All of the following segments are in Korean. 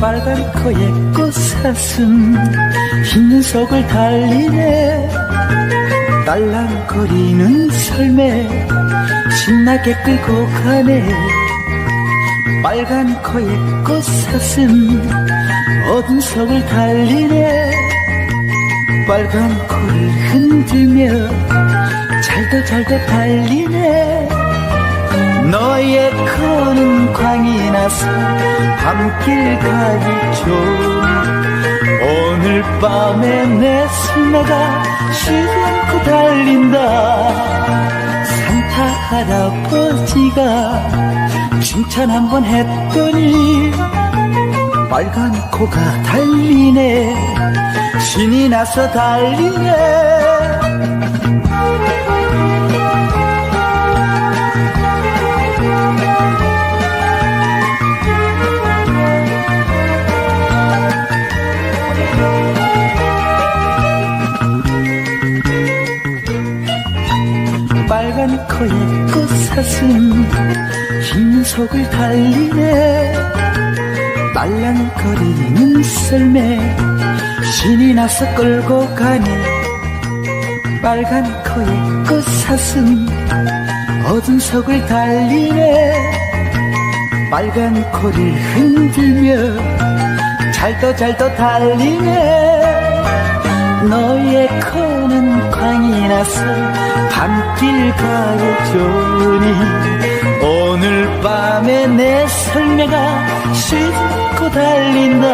빨간 코에 꽃사슴 흰 눈속을 달리네. 딸랑거리는 설매 신나게 끌고 가네. 빨간 코에 꽃사슴 어두운 속을 달리네. 빨간 코를 흔들며 잘도 잘도 달리네 나서 밤길 좋은 오늘 밤에 내 쉬지 않고 달린다. 산타 할아버지가 칭찬 한번 했더니 빨간 코가 달리네. 신이 나서 달리네 빨간 코에 꽃사슴 흰 속을 달리네. 말랑거리는 썰매 신이 나서 끌고 가네. 빨간 코에 꽃사슴 어두운 속을 달리네. 빨간 코를 흔들며 잘도 잘도 달리네. 너의 코는 광이 나서 밤길 가요 좋으니 오늘 밤에 내 설매가 싣고 달린다.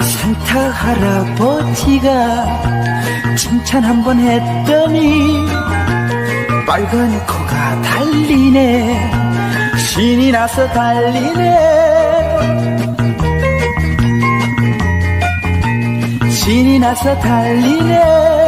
산타 할아버지가 칭찬 한번 했더니 빨간 코가 달리네. 신이 나서 달리네. 신이 나서 달리네